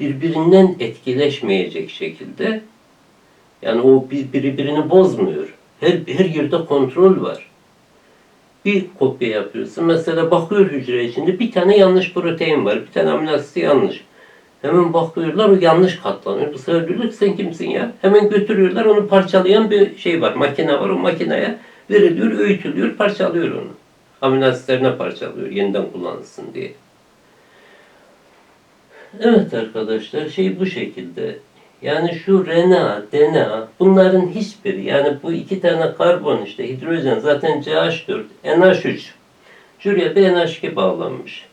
birbirinden etkileşmeyecek şekilde yani o bir- birbirini bozmuyor. Her, her yerde kontrol var. Bir kopya yapıyorsun. Mesela bakıyor hücre içinde bir tane yanlış protein var. Bir tane amino asiti yanlış. Hemen bakıyorlar o yanlış katlanıyor. Bu sefer diyorlar ki sen kimsin ya? Hemen götürüyorlar onu parçalayan bir şey var. Makine var. O makineye veriliyor, öğütülüyor, parçalıyor onu. Amino asitlerine parçalıyor yeniden kullanılsın diye. Evet arkadaşlar şey bu şekilde. Yani şu RNA, DNA bunların hiçbiri yani bu iki tane karbon işte hidrojen zaten CH4, NH3 şuraya bir NH2 bağlanmış.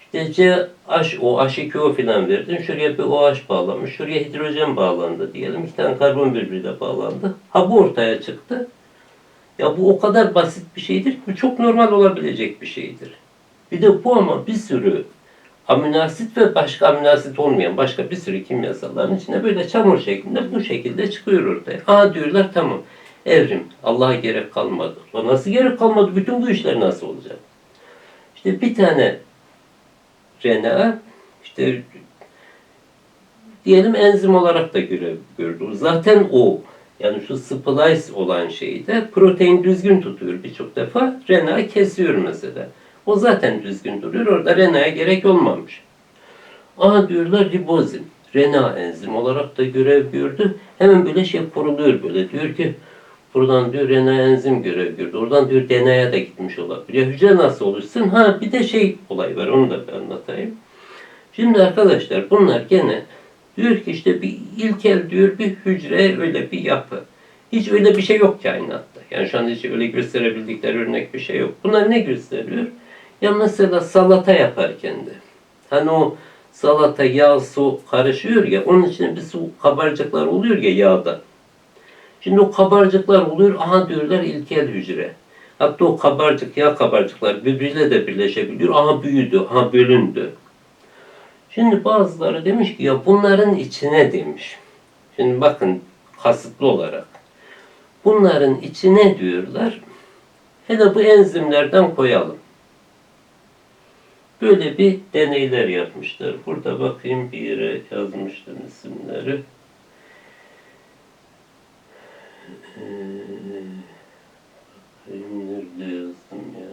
İşte CH, o H2O filan verdin. Şuraya bir OH bağlanmış. Şuraya hidrojen bağlandı diyelim. İki tane karbon birbirine bağlandı. Ha bu ortaya çıktı. Ya bu o kadar basit bir şeydir bu çok normal olabilecek bir şeydir. Bir de bu ama bir sürü amino asit ve başka amino asit olmayan başka bir sürü kimyasalların içine böyle çamur şeklinde bu şekilde çıkıyor ortaya. Aa diyorlar tamam evrim Allah'a gerek kalmadı. O nasıl gerek kalmadı? Bütün bu işler nasıl olacak? İşte bir tane RNA işte diyelim enzim olarak da görev gördü. Zaten o yani şu splice olan şeyde protein düzgün tutuyor birçok defa. RNA kesiyor mesela. O zaten düzgün duruyor. Orada RNA'ya gerek olmamış. Aha diyorlar ribozim. RNA enzim olarak da görev gördü. Hemen böyle şey kuruluyor böyle. Diyor ki buradan diyor RNA enzim görev gördü. Oradan diyor DNA'ya da gitmiş olabilir. Ya hücre nasıl oluşsun? Ha bir de şey olay var. Onu da bir anlatayım. Şimdi arkadaşlar bunlar gene diyor ki işte bir ilkel diyor bir hücre öyle bir yapı. Hiç öyle bir şey yok kainatta. Yani şu anda hiç öyle gösterebildikleri örnek bir şey yok. Bunlar ne gösteriyor? Ya mesela salata yaparken de. Hani o salata, yağ, su karışıyor ya onun içine bir su kabarcıklar oluyor ya yağda. Şimdi o kabarcıklar oluyor. Aha diyorlar ilkel hücre. Hatta o kabarcık, yağ kabarcıklar birbiriyle de birleşebiliyor. Aha büyüdü, aha bölündü. Şimdi bazıları demiş ki ya bunların içine demiş. Şimdi bakın kasıtlı olarak. Bunların içine diyorlar. Hele bu enzimlerden koyalım. Böyle bir deneyler yapmışlar. Burada bakayım bir yere yazmıştım isimleri. Ee, nerede yazdım ya.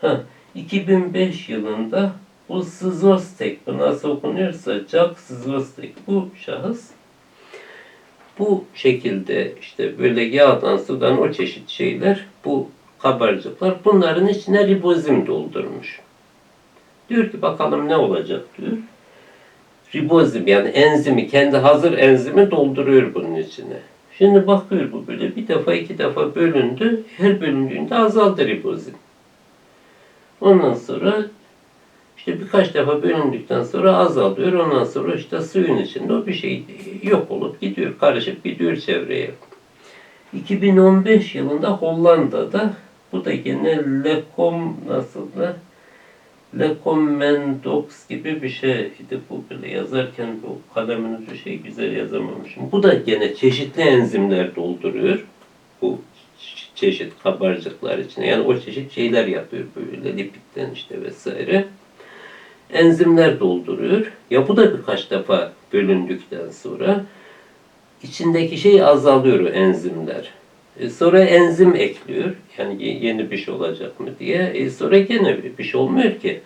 Ha, 2005 yılında bu Sızostek, bu nasıl okunuyorsa Jack Sızostek bu şahıs bu şekilde işte böyle yağdan sudan o çeşit şeyler bu kabarcıklar bunların içine ribozim doldurmuş. Diyor ki bakalım ne olacak diyor. Ribozim yani enzimi kendi hazır enzimi dolduruyor bunun içine. Şimdi bakıyor bu böyle bir defa iki defa bölündü. Her bölündüğünde azaldı ribozim. Ondan sonra işte birkaç defa bölündükten sonra azalıyor. Ondan sonra işte suyun içinde o bir şey yok olup gidiyor. Karışıp gidiyor çevreye. 2015 yılında Hollanda'da bu da gene Lecom nasıl da Lecomendox gibi bir şeydi bu böyle yazarken bu kalemin ucu şey güzel yazamamışım. Bu da gene çeşitli enzimler dolduruyor. Bu çeşit kabarcıklar içine. Yani o çeşit şeyler yapıyor böyle lipitten işte vesaire. Enzimler dolduruyor. Ya bu da birkaç defa bölündükten sonra içindeki şey azalıyor enzimler. E, sonra enzim ekliyor. Yani ye- yeni bir şey olacak mı diye. E, sonra gene bir- şey olmuyor ki.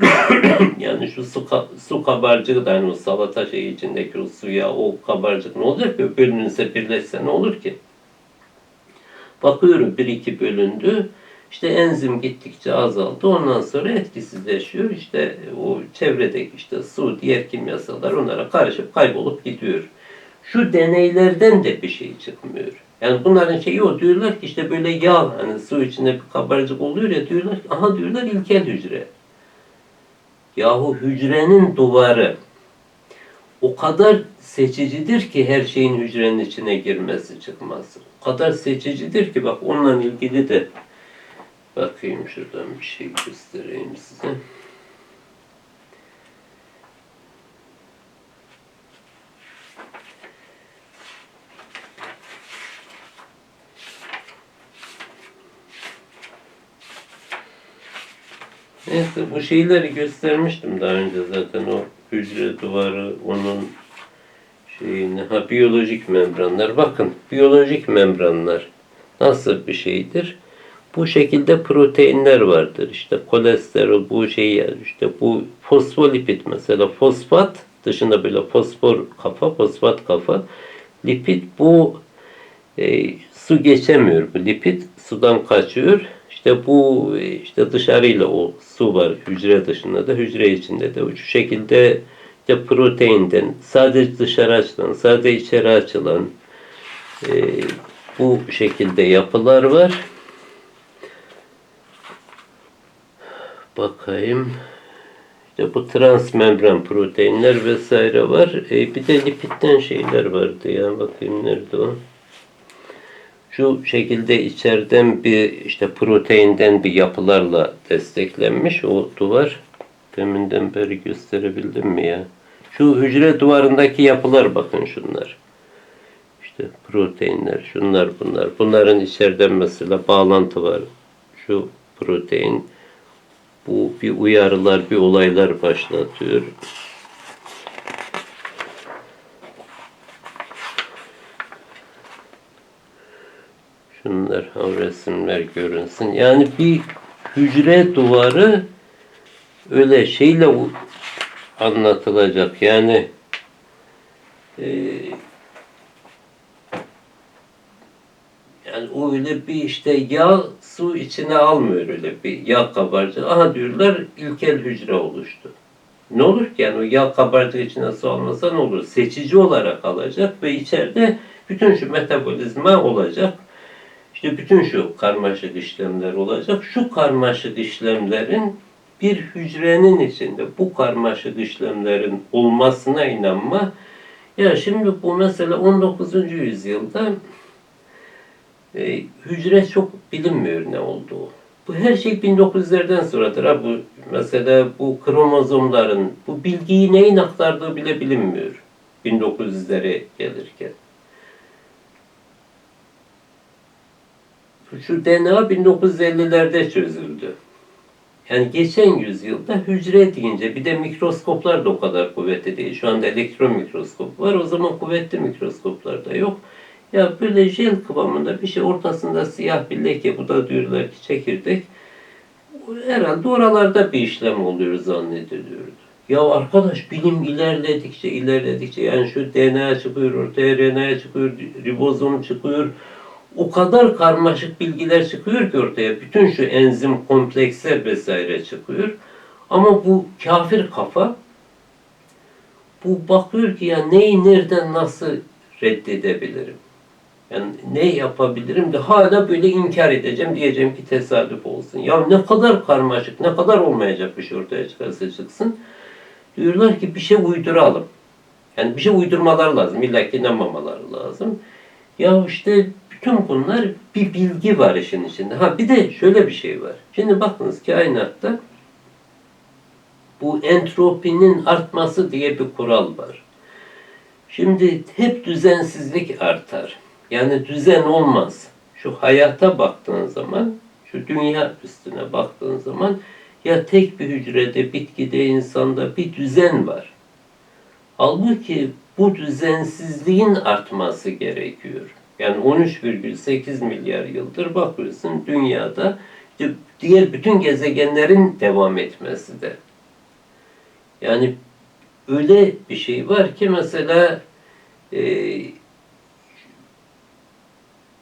yani şu su, su kabarcığı da hani o salata şeyi içindeki o suya o kabarcık ne olacak ki? Bölünürse birleşse ne olur ki? Bakıyorum bir iki bölündü. İşte enzim gittikçe azaldı. Ondan sonra etkisizleşiyor. İşte o çevredeki işte su, diğer kimyasallar onlara karışıp kaybolup gidiyor. Şu deneylerden de bir şey çıkmıyor. Yani bunların şeyi o diyorlar ki işte böyle yağ hani su içinde bir kabarcık oluyor ya diyorlar ki aha diyorlar ilkel hücre. Yahu hücrenin duvarı o kadar seçicidir ki her şeyin hücrenin içine girmesi çıkması. O kadar seçicidir ki bak onunla ilgili de bakayım şuradan bir şey göstereyim size. Neyse bu şeyleri göstermiştim daha önce zaten o hücre duvarı onun şeyini ha biyolojik membranlar bakın biyolojik membranlar nasıl bir şeydir? Bu şekilde proteinler vardır. İşte kolesterol bu şey işte bu fosfolipid mesela fosfat dışında böyle fosfor kafa fosfat kafa lipid bu e, su geçemiyor bu lipid sudan kaçıyor. İşte bu işte dışarıyla o su var hücre dışında da hücre içinde de şu şekilde işte proteinden sadece dışarı açılan sadece içeri açılan e, bu şekilde yapılar var. Bakayım. İşte bu transmembran proteinler vesaire var. E, bir de lipitten şeyler vardı ya. Bakayım nerede o? Şu şekilde içeriden bir işte proteinden bir yapılarla desteklenmiş o duvar. Deminden beri gösterebildim mi ya? Şu hücre duvarındaki yapılar bakın şunlar. İşte proteinler, şunlar bunlar. Bunların içeriden mesela bağlantı var. Şu protein bu bir uyarılar, bir olaylar başlatıyor. Şunlar ha, resimler görünsün. Yani bir hücre duvarı öyle şeyle anlatılacak. Yani e, yani o öyle bir işte yağ su içine almıyor öyle bir yağ kabarcığı. Aha diyorlar ilkel hücre oluştu. Ne olur ki yani o yağ kabarcığı içine su almasa ne olur? Seçici olarak alacak ve içeride bütün şu metabolizma olacak. İşte bütün şu karmaşık işlemler olacak. Şu karmaşık işlemlerin bir hücrenin içinde bu karmaşık işlemlerin olmasına inanma. Ya şimdi bu mesela 19. yüzyılda e, hücre çok bilinmiyor ne olduğu. Bu her şey 1900'lerden sonradır. Ha, bu mesela bu kromozomların bu bilgiyi neyin aktardığı bile bilinmiyor. 1900'lere gelirken. Şu DNA 1950'lerde çözüldü. Yani geçen yüzyılda hücre deyince bir de mikroskoplar da o kadar kuvvetli değil. Şu anda elektron mikroskop var. O zaman kuvvetli mikroskoplar da yok. Ya böyle jel kıvamında bir şey ortasında siyah bir leke bu da diyorlar ki çekirdek. Herhalde oralarda bir işlem oluyor zannediliyordu. Ya arkadaş bilim ilerledikçe ilerledikçe yani şu DNA çıkıyor RNA çıkıyor ribozom çıkıyor o kadar karmaşık bilgiler çıkıyor ki ortaya. Bütün şu enzim kompleksler vesaire çıkıyor. Ama bu kafir kafa bu bakıyor ki ya neyi nereden nasıl reddedebilirim? Yani ne yapabilirim de hala böyle inkar edeceğim diyeceğim ki tesadüf olsun. Ya ne kadar karmaşık, ne kadar olmayacak bir şey ortaya çıkarsa çıksın. Diyorlar ki bir şey uyduralım. Yani bir şey uydurmalar lazım. İlla ki inanmamaları lazım. Ya işte bütün bunlar bir bilgi var işin içinde. Ha bir de şöyle bir şey var. Şimdi bakınız kainatta bu entropinin artması diye bir kural var. Şimdi hep düzensizlik artar. Yani düzen olmaz. Şu hayata baktığın zaman, şu dünya üstüne baktığın zaman ya tek bir hücrede, bitkide, insanda bir düzen var. Halbuki bu düzensizliğin artması gerekiyor. Yani 13,8 milyar yıldır bakıyorsun dünyada diğer bütün gezegenlerin devam etmesi de. Yani öyle bir şey var ki mesela e,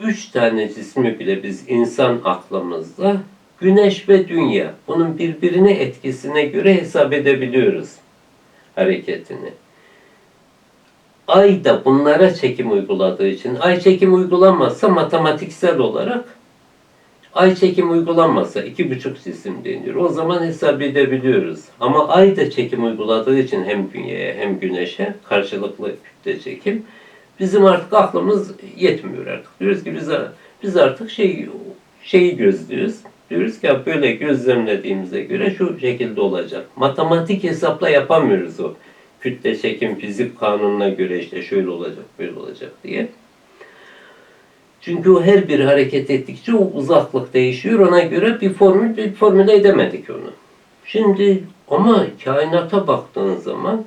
üç tane cismi bile biz insan aklımızda güneş ve dünya bunun birbirine etkisine göre hesap edebiliyoruz hareketini. Ay da bunlara çekim uyguladığı için ay çekim uygulanmazsa matematiksel olarak ay çekim uygulanmazsa iki buçuk cisim deniyor. O zaman hesap edebiliyoruz. Ama ay da çekim uyguladığı için hem dünyaya hem güneşe karşılıklı kütle çekim bizim artık aklımız yetmiyor artık. Diyoruz ki biz, biz artık şey şeyi gözlüyoruz. Diyoruz ki böyle gözlemlediğimize göre şu şekilde olacak. Matematik hesapla yapamıyoruz o kütle çekim fizik kanununa göre işte şöyle olacak, böyle olacak diye. Çünkü o her bir hareket ettikçe o uzaklık değişiyor. Ona göre bir formül, bir formüle edemedik onu. Şimdi ama kainata baktığın zaman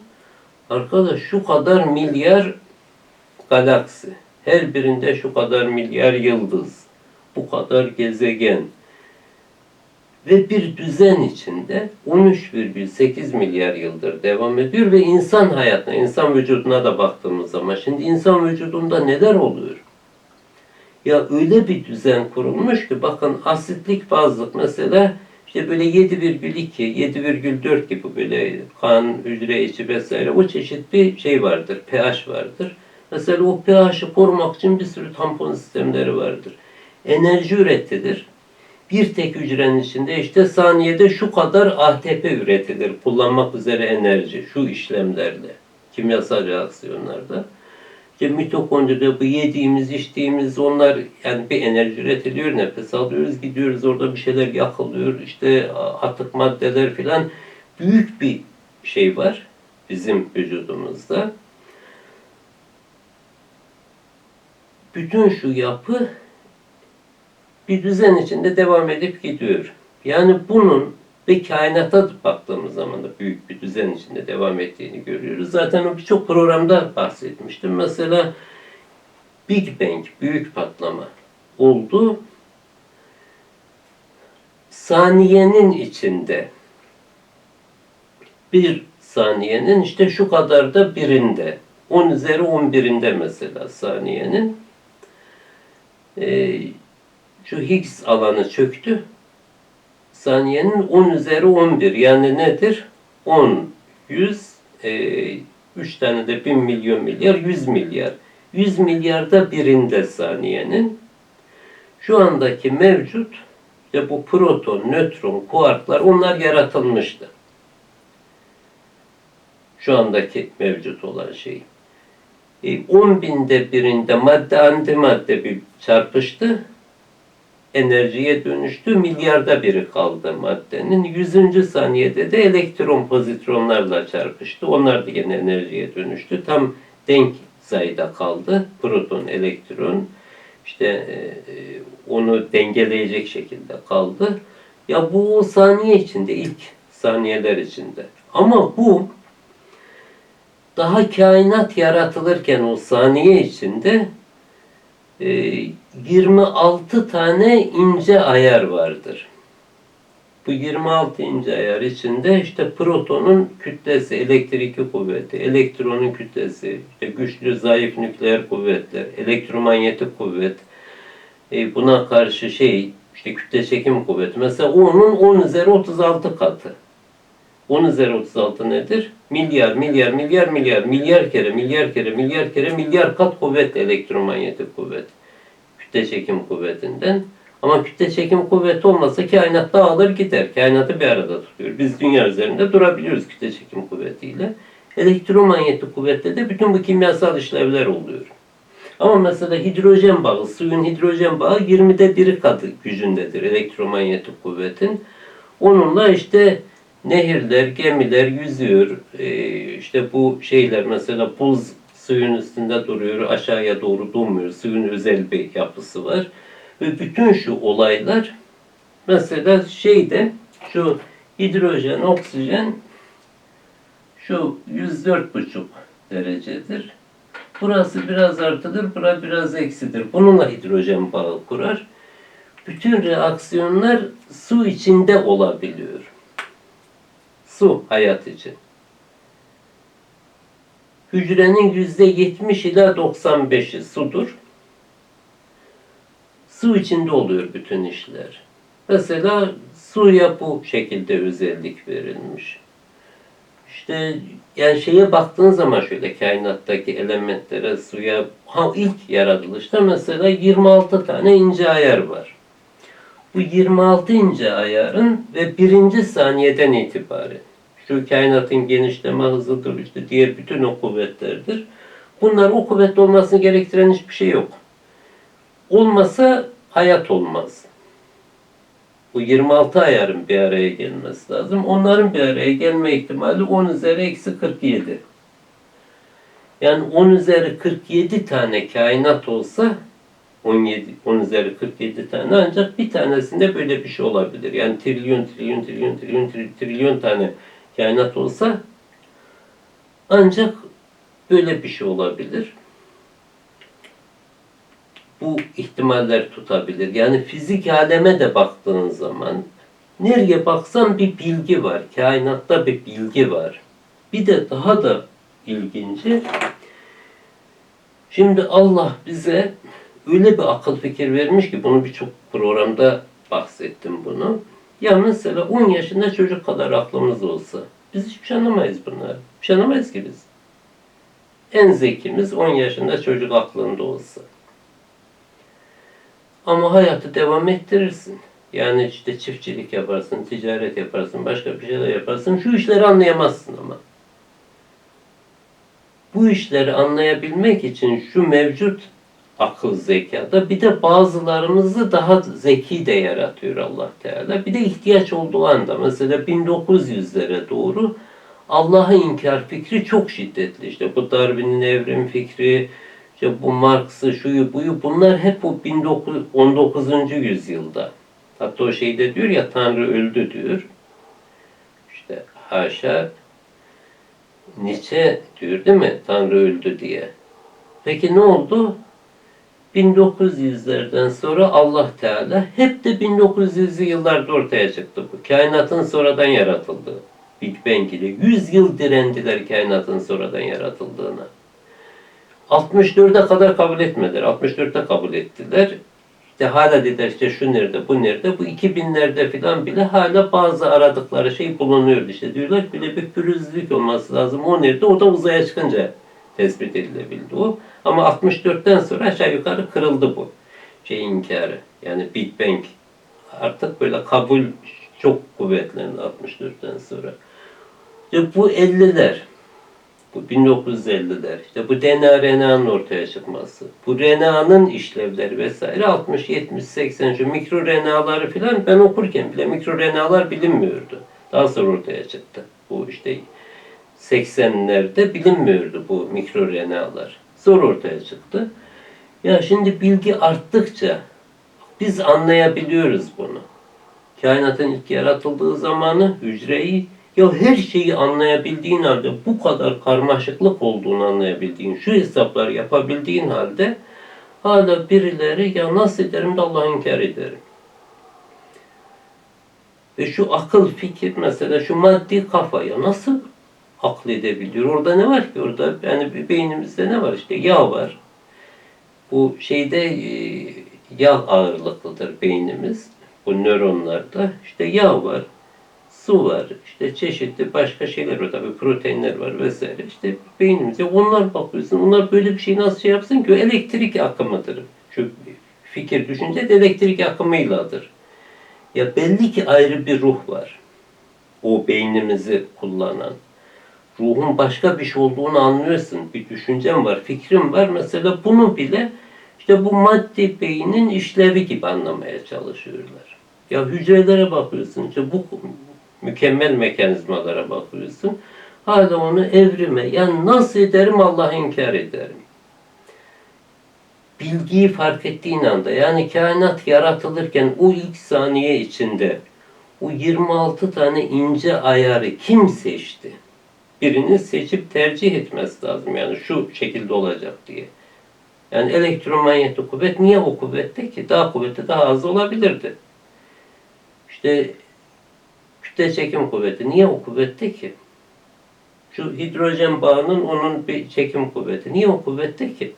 arkadaş şu kadar milyar galaksi. Her birinde şu kadar milyar yıldız. Bu kadar gezegen. Ve bir düzen içinde 13,8 milyar yıldır devam ediyor ve insan hayatına, insan vücuduna da baktığımız zaman şimdi insan vücudunda neler oluyor? Ya öyle bir düzen kurulmuş ki bakın asitlik bazlık mesela işte böyle 7,2, 7,4 gibi böyle kan, hücre içi vesaire o çeşit bir şey vardır, pH vardır. Mesela o pH'i korumak için bir sürü tampon sistemleri vardır. Enerji üretilir. Bir tek hücrenin içinde işte saniyede şu kadar ATP üretilir. Kullanmak üzere enerji şu işlemlerle, kimyasal reaksiyonlarda. İşte mitokondride bu yediğimiz, içtiğimiz onlar yani bir enerji üretiliyor, nefes alıyoruz, gidiyoruz orada bir şeyler yakılıyor, işte atık maddeler filan büyük bir şey var bizim vücudumuzda. Bütün şu yapı bir düzen içinde devam edip gidiyor. Yani bunun ve kainata baktığımız zaman da büyük bir düzen içinde devam ettiğini görüyoruz. Zaten birçok programda bahsetmiştim. Mesela Big Bang, büyük patlama oldu. Saniyenin içinde bir saniyenin işte şu kadar da birinde 10 üzeri 11'inde mesela saniyenin e, şu Higgs alanı çöktü saniyenin 10 üzeri 11 yani nedir? 10, 100, e, 3 tane de 1000 milyon milyar, 100 milyar. 100 milyarda birinde saniyenin şu andaki mevcut işte bu proton, nötron, kuarklar onlar yaratılmıştı. Şu andaki mevcut olan şey. E, 10 binde birinde madde antimadde bir çarpıştı enerjiye dönüştü. Milyarda biri kaldı maddenin. Yüzüncü saniyede de elektron pozitronlarla çarpıştı. Onlar da yine enerjiye dönüştü. Tam denk sayıda kaldı. Proton, elektron işte e, onu dengeleyecek şekilde kaldı. Ya bu o saniye içinde ilk saniyeler içinde. Ama bu daha kainat yaratılırken o saniye içinde 26 ee, tane ince ayar vardır. Bu 26 ince ayar içinde işte protonun kütlesi, elektrikli kuvveti, elektronun kütlesi, işte güçlü, zayıf nükleer kuvvetler, elektromanyetik kuvvet, e, buna karşı şey, işte kütle çekim kuvveti. Mesela onun 10 üzeri 36 katı. 10 üzeri 36 nedir? Milyar, milyar, milyar, milyar, milyar kere, milyar kere, milyar kere, milyar kat kuvvet elektromanyetik kuvvet. Kütle çekim kuvvetinden. Ama kütle çekim kuvveti olmasa kainat dağılır gider. Kainatı bir arada tutuyor. Biz dünya üzerinde durabiliyoruz kütle çekim kuvvetiyle. Elektromanyetik kuvvette de bütün bu kimyasal işlevler oluyor. Ama mesela hidrojen bağı, suyun hidrojen bağı 20'de 1'i katı gücündedir elektromanyetik kuvvetin. Onunla işte nehirler, gemiler yüzüyor. Ee, işte bu şeyler mesela buz suyun üstünde duruyor, aşağıya doğru durmuyor. Suyun özel bir yapısı var. Ve bütün şu olaylar mesela şeyde şu hidrojen, oksijen şu 104,5 derecedir. Burası biraz artıdır, burası biraz eksidir. Bununla hidrojen bağı kurar. Bütün reaksiyonlar su içinde olabiliyor. Su hayat için. Hücrenin yüzde yetmiş ila 95'i sudur. Su içinde oluyor bütün işler. Mesela suya bu şekilde özellik verilmiş. İşte yani şeye baktığın zaman şöyle kainattaki elementlere, suya ha ilk yaratılışta mesela 26 tane ince ayar var. Bu 26 ince ayarın ve birinci saniyeden itibaren şu kainatın genişleme hızıdır, işte diğer bütün o kuvvetlerdir. Bunlar o kuvvetli olmasını gerektiren hiçbir şey yok. Olmasa hayat olmaz. Bu 26 ayarın bir araya gelmesi lazım. Onların bir araya gelme ihtimali 10 üzeri eksi 47. Yani 10 üzeri 47 tane kainat olsa 17, 10 üzeri 47 tane ancak bir tanesinde böyle bir şey olabilir. Yani trilyon, trilyon, trilyon, trilyon, trilyon, trilyon tane kainat olsa ancak böyle bir şey olabilir. Bu ihtimaller tutabilir. Yani fizik aleme de baktığın zaman nereye baksan bir bilgi var. Kainatta bir bilgi var. Bir de daha da ilginci Şimdi Allah bize öyle bir akıl fikir vermiş ki bunu birçok programda bahsettim bunu. Ya mesela 10 yaşında çocuk kadar aklımız olsa biz hiçbir şey anlamayız bunları. Bir şey anlamayız ki biz. En zekimiz 10 yaşında çocuk aklında olsa. Ama hayatı devam ettirirsin. Yani işte çiftçilik yaparsın, ticaret yaparsın, başka bir şeyler yaparsın. Şu işleri anlayamazsın ama. Bu işleri anlayabilmek için şu mevcut akıl zekada bir de bazılarımızı daha zeki de yaratıyor Allah Teala. Bir de ihtiyaç olduğu anda mesela 1900'lere doğru Allah'ı inkar fikri çok şiddetli. İşte bu Darwin'in evrim fikri, işte bu Marx'ı, şuyu buyu bunlar hep o 19, 19. yüzyılda. Hatta o şeyde diyor ya Tanrı öldü diyor. İşte haşa Nietzsche diyor değil mi? Tanrı öldü diye. Peki ne oldu? 1900'lerden sonra Allah Teala hep de 1900'lü yıllarda ortaya çıktı bu. Kainatın sonradan yaratıldığı. Big Bang ile 100 yıl direndiler kainatın sonradan yaratıldığına. 64'e kadar kabul etmediler. 64'te kabul ettiler. İşte hala dediler işte şu nerede, bu nerede. Bu 2000'lerde falan bile hala bazı aradıkları şey bulunuyordu. İşte diyorlar bile bir pürüzlük olması lazım. O nerede? O da uzaya çıkınca tespit edilebildi o. Ama 64'ten sonra aşağı yukarı kırıldı bu şey inkarı. Yani Big Bang artık böyle kabul çok kuvvetlendi 64'ten sonra. İşte bu 50'ler, bu 1950'ler, işte bu DNA RNA'nın ortaya çıkması, bu RNA'nın işlevleri vesaire 60, 70, 80 şu mikro RNA'ları filan ben okurken bile mikro RNA'lar bilinmiyordu. Daha sonra ortaya çıktı. Bu işte 80'lerde bilinmiyordu bu mikro RNA'lar. Zor ortaya çıktı. Ya şimdi bilgi arttıkça biz anlayabiliyoruz bunu. Kainatın ilk yaratıldığı zamanı, hücreyi, ya her şeyi anlayabildiğin halde, bu kadar karmaşıklık olduğunu anlayabildiğin, şu hesapları yapabildiğin halde hala birileri ya nasıl ederim de Allah'ı inkar ederim. Ve şu akıl, fikir mesela şu maddi kafa ya nasıl akledebiliyor? Orada ne var ki? Orada yani beynimizde ne var? İşte yağ var. Bu şeyde e, yağ ağırlıklıdır beynimiz. Bu nöronlarda işte yağ var, su var, işte çeşitli başka şeyler var tabii proteinler var vesaire. İşte beynimize onlar bakıyorsun. Onlar böyle bir şey nasıl şey yapsın ki? Elektrik akımıdır. Şu fikir, düşünce de elektrik akımıyladır. Ya belli ki ayrı bir ruh var. O beynimizi kullanan. Ruhun başka bir şey olduğunu anlıyorsun. Bir düşüncem var, fikrim var. Mesela bunu bile işte bu maddi beynin işlevi gibi anlamaya çalışıyorlar. Ya hücrelere bakıyorsun, işte bu mükemmel mekanizmalara bakıyorsun. Hala onu evrime, yani nasıl ederim Allah'ı inkar ederim. Bilgiyi fark ettiğin anda, yani kainat yaratılırken o ilk saniye içinde o 26 tane ince ayarı kim seçti? Birini seçip tercih etmesi lazım. Yani şu şekilde olacak diye. Yani elektromanyetik kuvvet niye o kuvvette ki? Daha kuvveti daha az olabilirdi. İşte kütle çekim kuvveti niye o kuvvette ki? Şu hidrojen bağının onun bir çekim kuvveti. Niye o kuvvette ki?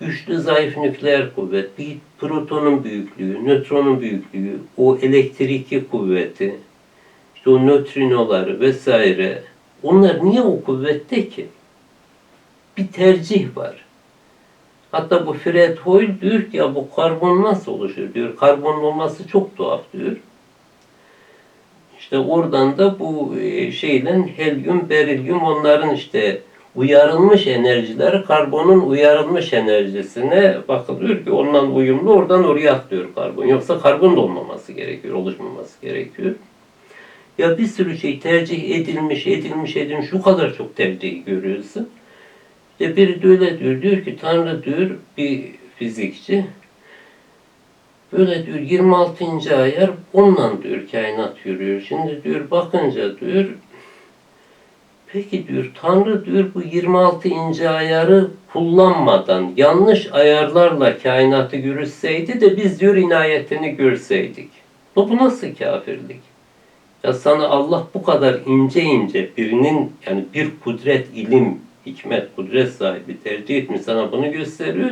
Güçlü zayıf nükleer kuvvet, bir protonun büyüklüğü, nötronun büyüklüğü, o elektriki kuvveti, işte nötrinoları vesaire. Onlar niye o kuvvette ki? bir tercih var. Hatta bu Fred Hoyle diyor ki ya bu karbon nasıl oluşur diyor. Karbonun olması çok tuhaf diyor. İşte oradan da bu e, şeyden helyum, berilyum onların işte uyarılmış enerjileri karbonun uyarılmış enerjisine bakılıyor ki ondan uyumlu oradan oraya atlıyor karbon. Yoksa karbon da olmaması gerekiyor, oluşmaması gerekiyor. Ya bir sürü şey tercih edilmiş, edilmiş, edilmiş, şu kadar çok tercih görüyorsun. İşte biri de öyle diyor. Diyor ki Tanrı diyor bir fizikçi. Böyle diyor 26. ayar onunla diyor kainat yürüyor. Şimdi diyor bakınca diyor Peki diyor Tanrı diyor bu 26 ince ayarı kullanmadan yanlış ayarlarla kainatı yürütseydi de biz diyor inayetini görseydik. Bu, bu nasıl kafirlik? Ya sana Allah bu kadar ince ince birinin yani bir kudret, ilim, hikmet, kudret sahibi tercih etmiş sana bunu gösteriyor.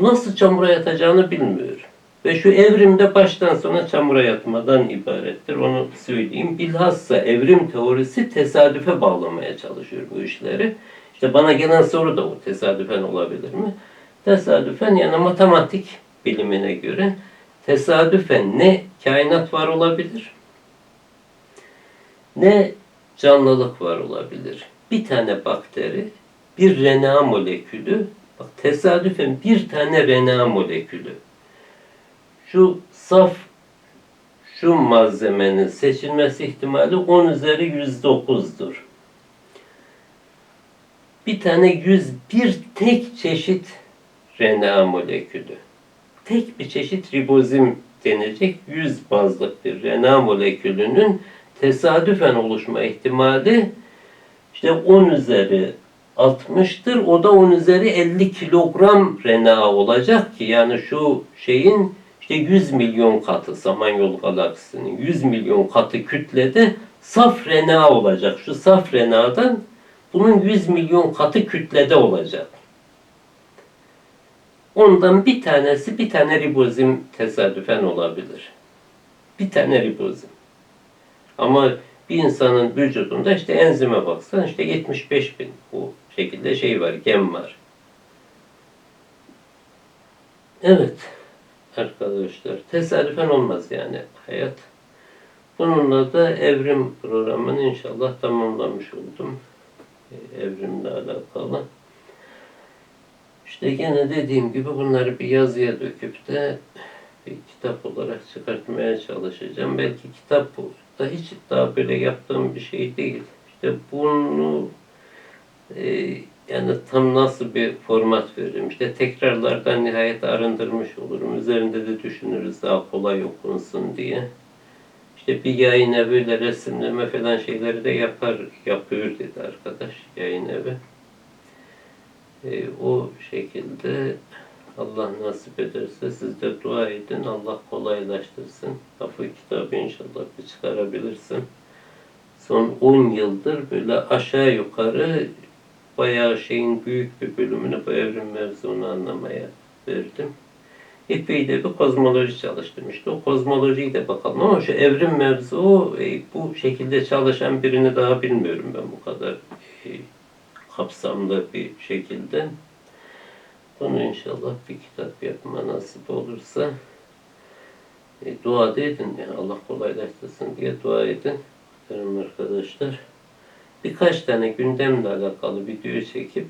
Nasıl çamura yatacağını bilmiyor. Ve şu evrimde baştan sona çamura yatmadan ibarettir. Onu söyleyeyim. Bilhassa evrim teorisi tesadüfe bağlamaya çalışıyor bu işleri. İşte bana gelen soru da o tesadüfen olabilir mi? Tesadüfen yani matematik bilimine göre tesadüfen ne kainat var olabilir ne canlılık var olabilir. Bir tane bakteri, bir RNA molekülü, bak tesadüfen bir tane RNA molekülü şu saf şu malzemenin seçilmesi ihtimali 10 üzeri 109'dur. Bir tane 101 tek çeşit RNA molekülü. Tek bir çeşit ribozim denecek 100 bazlık bir RNA molekülünün tesadüfen oluşma ihtimali işte 10 üzeri 60'tır. O da 10 üzeri 50 kilogram RNA olacak ki yani şu şeyin işte 100 milyon katı Samanyolu galaksisinin 100 milyon katı kütlede saf RNA olacak. Şu saf RNA'dan bunun 100 milyon katı kütlede olacak. Ondan bir tanesi bir tane ribozim tesadüfen olabilir. Bir tane ribozim. Ama bir insanın vücudunda işte enzime baksan işte 75 bin bu şekilde şey var, gem var. Evet arkadaşlar tesadüfen olmaz yani hayat. Bununla da evrim programını inşallah tamamlamış oldum. Ee, Evrimle alakalı. İşte gene dediğim gibi bunları bir yazıya döküp de bir kitap olarak çıkartmaya çalışacağım. Belki kitap da hiç daha böyle yaptığım bir şey değil. İşte bunu e, yani tam nasıl bir format veririm. İşte tekrarlardan nihayet arındırmış olurum. Üzerinde de düşünürüz daha kolay okunsun diye. İşte bir yayın evi böyle resimleme falan şeyleri de yapar, yapıyor dedi arkadaş yayın evi. E, o şekilde Allah nasip ederse siz de dua edin. Allah kolaylaştırsın. Lafı kitabı inşallah bir çıkarabilirsin. Son 10 yıldır böyle aşağı yukarı bayağı şeyin büyük bir bölümünü bu evrim mevzunu anlamaya verdim. Epey de bir kozmoloji çalıştım işte. O kozmolojiyi de bakalım ama şu evrim mevzu e, bu şekilde çalışan birini daha bilmiyorum ben bu kadar e, kapsamlı bir şekilde. Bunu inşallah bir kitap yapma nasip olursa e, dua da edin. Yani Allah kolaylaştırsın diye dua edin. Derim arkadaşlar. Birkaç tane gündemle alakalı video çekip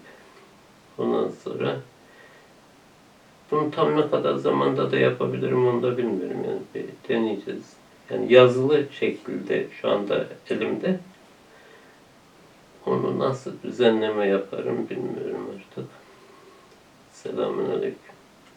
ondan sonra bunu tam ne kadar zamanda da yapabilirim onu da bilmiyorum. Yani bir deneyeceğiz. Yani yazılı şekilde şu anda elimde. Onu nasıl düzenleme yaparım bilmiyorum artık. Selamünaleyküm.